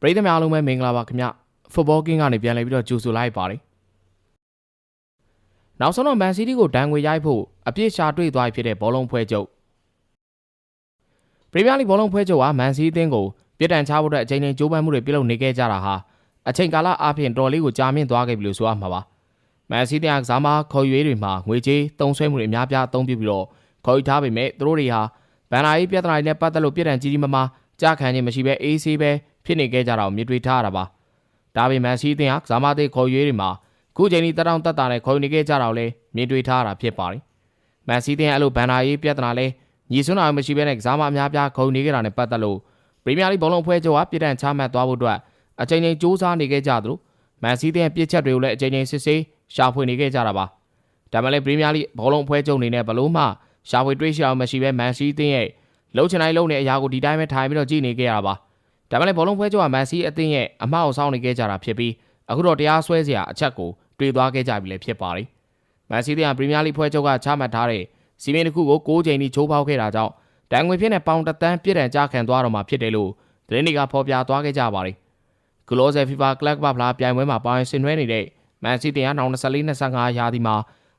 ပရိသတ်များအားလုံးပဲမင်္ဂလာပါခင်ဗျဖုတ်ဘောကင်းကနေပြန်လည်ပြီးတော့ကြိုဆိုလိုက်ပါတယ်နောက်ဆုံးတော့မန်စီးတီးကိုဒဏ်ငွေရိုက်ဖို့အပြစ်ရှာတွေ့သွားဖြစ်တဲ့ဘောလုံးဖွဲချုပ်ပရီးမီးယားလိဘောလုံးဖွဲချုပ်ဟာမန်စီးအသင်းကိုပြစ်ဒဏ်ချဖို့အတွက်အချိန်ချင်းကြိုးပမ်းမှုတွေပြုလုပ်နေခဲ့ကြတာဟာအချိန်ကာလအပြင်တော်လေးကိုကြာမြင့်သွားခဲ့ပြီလို့ဆိုရမှာပါမန်စီးတီးကစားမခေါ်ရွေးတွေမှာငွေကြေးတုံးဆွဲမှုတွေအများပြားအသုံးပြုပြီးတော့ခေါ်ယူထားပေမဲ့သူတို့တွေဟာဗန်နာရေးပြဿနာတွေနဲ့ပတ်သက်လို့ပြစ်ဒဏ်ကြီးကြီးမားမားကြားခံခြင်းမရှိဘဲအေးဆေးပဲ ဖြစ်နေခဲ့ကြတာကိုမြင်တွေ့ထားရတာပါဒါပေမဲ့စီးတင်ဟာကစားမသေးခေါ်ရွေးတွေမှာခုချိန်ဒီတတောင်တက်တာနဲ့ခေါ်ယူနေခဲ့ကြတာကိုလည်းမြင်တွေ့ထားရတာဖြစ်ပါတယ်မန်စီးတင်အဲ့လိုဗန်နာရေးပြဿနာလဲညီစွန်းတာမရှိဘဲနဲ့ကစားမအများပြားခေါ်ယူနေခဲ့တာနဲ့ပတ်သက်လို့ပရီးမီးယားလိဘောလုံးဖွဲ့ချုပ်ဟာပြစ်ဒဏ်ချမှတ်သွားဖို့အတွက်အချိန်ချင်းစူးစမ်းနေခဲ့ကြသလိုမန်စီးတင်ရဲ့ပြစ်ချက်တွေကိုလည်းအချိန်ချင်းစစ်ဆေးရှာဖွေနေခဲ့ကြတာပါဒါမှလည်းပရီးမီးယားလိဘောလုံးဖွဲ့ချုပ်အနေနဲ့ဘလို့မှရှာဖွေတွေ့ရှိအောင်မရှိဘဲမန်စီးတင်ရဲ့လှုပ်ချင်တိုင်းလှုပ်နေတဲ့အရာကိုဒီတိုင်းပဲထိုင်ပြီးတော့ကြည့်နေခဲ့ရတာပါ ဒါမှလည်းဘောလုံးဖွဲချုပ်ကမန်စီအသင်းရဲ့အမှားအောင်ဆောင်နေခဲ့ကြတာဖြစ်ပြီးအခုတော့တရားစွဲစရာအချက်ကိုတွေ့သွားခဲ့ကြပြီလည်းဖြစ်ပါတယ်မန်စီတင်ကပရီးမီးယားလိဖွဲချုပ်ကချမှတ်ထားတဲ့စီမင်းတစ်ခုကို6ချိန်ထိချိုးဖောက်ခဲ့တာကြောင့်တန်ငွေဖြစ်တဲ့ပေါင်တသန်းပြစ်ဒဏ်ကြခံသွားတော့မှာဖြစ်တယ်လို့သတင်းတွေကဖော်ပြသွားခဲ့ကြပါတယ်ဂလိုဆယ်ဖီဖာကလပ်ကပဖလားပြိုင်ပွဲမှာပါဝင်ဆင်နွှဲနေတဲ့မန်စီတင်က2024-25ရာသီမှာ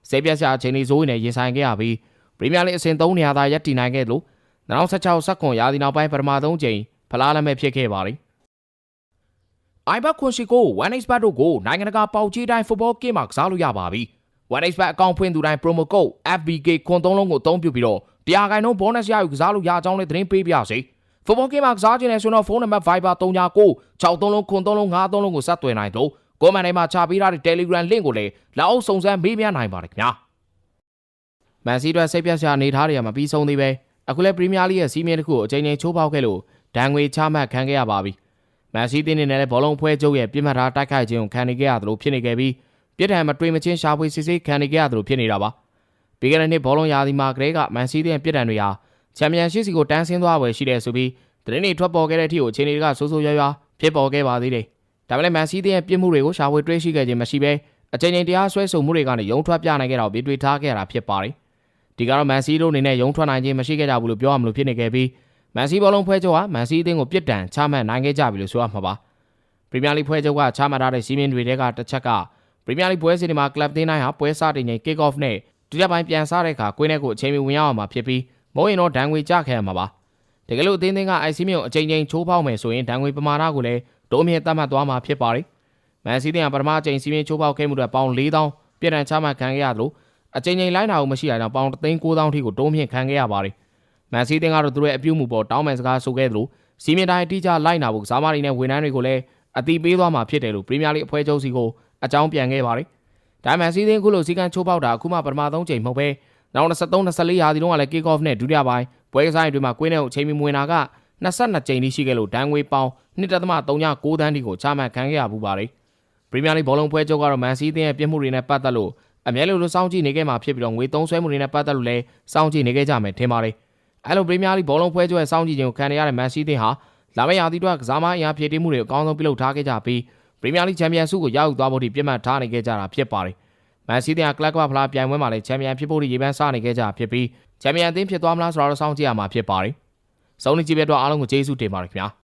စေပြက်ရှာအချိန်လေးဇိုးနေရင်ဆိုင်ခဲ့ရပြီးပရီးမီးယားလိအဆင့်3နေရာသာရပ်တည်နိုင်ခဲ့လို့2016 19ရာသီနောက်ပိုင်းပထမဆုံးချိန် ဖလားလက်မဲ့ဖြစ်ခဲ့ပါတယ်။ iBet ခွန်ရှိကို 1xbet တို့ကိုနိုင်ငံတကာပေါက်ကြီးတိုင်း football game မှာကစားလို့ရပါပြီ။ 1xbet အကောင့်ဖွင့်သူတိုင်း promo code FBK ခွန်သုံးလုံးကိုအသုံးပြုပြီးတော့တရားခိုင်နှုန်း bonus ရယူကစားလို့ရကြောင်းလည်းသတင်းပေးပြစေ။ football game မှာကစားခြင်းနဲ့ဆိုတော့ဖုန်းနံပါတ် Viber 39 63လုံးခွန်သုံးလုံး53လုံးကိုဆက်သွယ်နိုင်တော့ကိုမန်တိုင်းမှာချပေးထားတဲ့ Telegram link ကိုလည်းလာအောင်စုံစမ်းမေးမြန်းနိုင်ပါတယ်ခင်ဗျာ။မန်စီးအတွက်စိတ်ပြတ်စရာအနေထားတွေကမပြီးဆုံးသေးပဲအခုလဲပရီးမီးယားလိရဲ့စီးမြဲတစ်ခုကိုအချိန်ချင်းချိုးဖောက်ခဲ့လို့ ဒဏ်ငွေချမှတ်ခံခဲ့ရပါပြီ။မန်စီးတင်းနေနဲ့ဘောလုံးဖွဲချုပ်ရဲ့ပြစ်မှတ်ထားတိုက်ခိုက်ခြင်းကိုခံနေခဲ့ရသလိုဖြစ်နေခဲ့ပြီးပြစ်ဒဏ်မတွေ့မချင်းရှာဖွေစစ်ဆေးခံနေခဲ့ရသလိုဖြစ်နေတာပါ။ပြီးခဲ့တဲ့နှစ်ဘောလုံးရာသီမှာကလေးကမန်စီးတင်းပြစ်ဒဏ်တွေဟာချန်ပီယံရှစ်စီကိုတန်းဆင်းသွားဝယ်ရှိတယ်ဆိုပြီးသတင်းတွေထွက်ပေါ်ခဲ့တဲ့အထိကိုအခြေအနေတွေကဆိုးဆိုးရွားရွားဖြစ်ပေါ်ခဲ့ပါသေးတယ်။ဒါပေမဲ့မန်စီးတင်းရဲ့ပြစ်မှုတွေကိုရှာဖွေတွေ့ရှိခဲ့ခြင်းမရှိဘဲအချိန်ချင်းတရားစွဲဆိုမှုတွေကနေရုံထွက်ပြနိုင်ခဲ့တာကိုတွေ့ထားခဲ့ရတာဖြစ်ပါတယ်။ဒီကတော့မန်စီးတို့အနေနဲ့ရုံထွက်နိုင်ခြင်းမရှိခဲ့ကြဘူးလို့ပြောရမလို့ဖြစ်နေခဲ့ပြီး မန်စီဘောလုံးဖွဲချုပ်ဟာမန်စီအသင်းကိုပြစ်ဒဏ်ချမှတ်နိုင်ခဲ့ကြပြီလို့ဆိုရမှာပါပရီးမီးယားလိဖွဲချုပ်ကချမှတ်ထားတဲ့စီးမင်းတွေတဲကတစ်ချက်ကပရီးမီးယားလိပွဲစဉ်တွေမှာကလပ်သင်းတိုင်းဟာပွဲစားတင်ချိန် kick off နဲ့ဒုတိယပိုင်းပြန်စားတဲ့အခါကွင်းထဲကိုအချိန်မီဝင်ရအောင်မှာဖြစ်ပြီးမဟုတ်ရင်တော့ဒဏ်ငွေကြခံရမှာပါတကယ်လို့အသင်းသင်းကအိုက်စီမျိုးအချိန်ချင်းချိုးဖောက်မယ်ဆိုရင်ဒဏ်ငွေပမာဏကိုလည်းဒုံးမြင့်သတ်မှတ်သွားမှာဖြစ်ပါတယ်မန်စီးသင်းကပထမအချိန်စီးမင်းချိုးဖောက်ခဲ့မှုတွေပေါင်4000ပြစ်ဒဏ်ချမှတ်ခံခဲ့ရသလိုအချိန်ချင်းလိုက်နာအောင်မရှိတာကြောင့်ပေါင်39000ထိကိုဒုံးမြင့်ခံခဲ့ရပါတယ် မန်စီးတင်ကတော့သူတို့ရဲ့အပြုမှုပေါ်တောင်းပန်စကားဆိုခဲ့သလိုစီမင်းတိုင်းအတိအကျလိုက်နာဖို့ကစားမတွေနဲ့ဝန်ထမ်းတွေကိုလည်းအတိပေးသွားမှာဖြစ်တယ်လို့ပရီးမီးယားလိအဖွဲ့ချုပ်စီကိုအကြောင်းပြန်ခဲ့ပါတယ်။ဒါမှန်စီးတင်ခုလိုစီကံချိုးပေါက်တာအခုမှပထမဆုံးချိန်မဟုတ်ပဲနောက်23 24ရာသီလုံးကလည်း kick off နဲ့ဒုတိယပိုင်းပွဲကစားရင်တွေမှာကွင်းထဲကိုအချိန်မီဝင်တာက22ကြိမ်ထိရှိခဲ့လို့ဒဏ်ငွေပေါင်း1.39တန်းဒီကိုချမှတ်ခံခဲ့ရပူပါတယ်။ပရီးမီးယားလိဘောလုံးပွဲချုပ်ကတော့မန်စီးတင်ရဲ့ပြစ်မှုတွေနဲ့ပတ်သက်လို့အမြဲလိုလိုစောင့်ကြည့်နေခဲ့မှာဖြစ်ပြီးတော့ငွေသုံးဆွဲမှုတွေနဲ့ပတ်သက်လို့လည်းစောင့်ကြည့်နေခဲ့ကြမယ်ထင်ပါတယ်။ အဲလိုပရီးမီးယားလိဘောလုံးဖွဲကျွဲစောင့်ကြည့်ခြင်းကိုခံရတဲ့မန်စီးသင်းဟာလာမယ့်ရာသီအတွက်ကစားမအင်အားဖြည့်တင်းမှုတွေအကောင်းဆုံးပြုလုပ်ထားခဲ့ကြပြီးပရီးမီးယားလိချန်ပီယံဆုကိုရယူသွားဖို့ဒီပြတ်မှတ်ထားနေခဲ့ကြတာဖြစ်ပါတယ်။မန်စီးသင်းကကလပ်ကဖလားပြိုင်ပွဲမှာလည်းချန်ပီယံဖြစ်ဖို့ဒီရေပန်းစနေခဲ့ကြဖြစ်ပြီးချန်ပီယံအသင်းဖြစ်သွားမလားဆိုတော့စောင့်ကြည့်ရမှာဖြစ်ပါတယ်။စုံနေကြည့်ပြတော့အားလုံးကိုကျေးဇူးတင်ပါတယ်ခင်ဗျာ။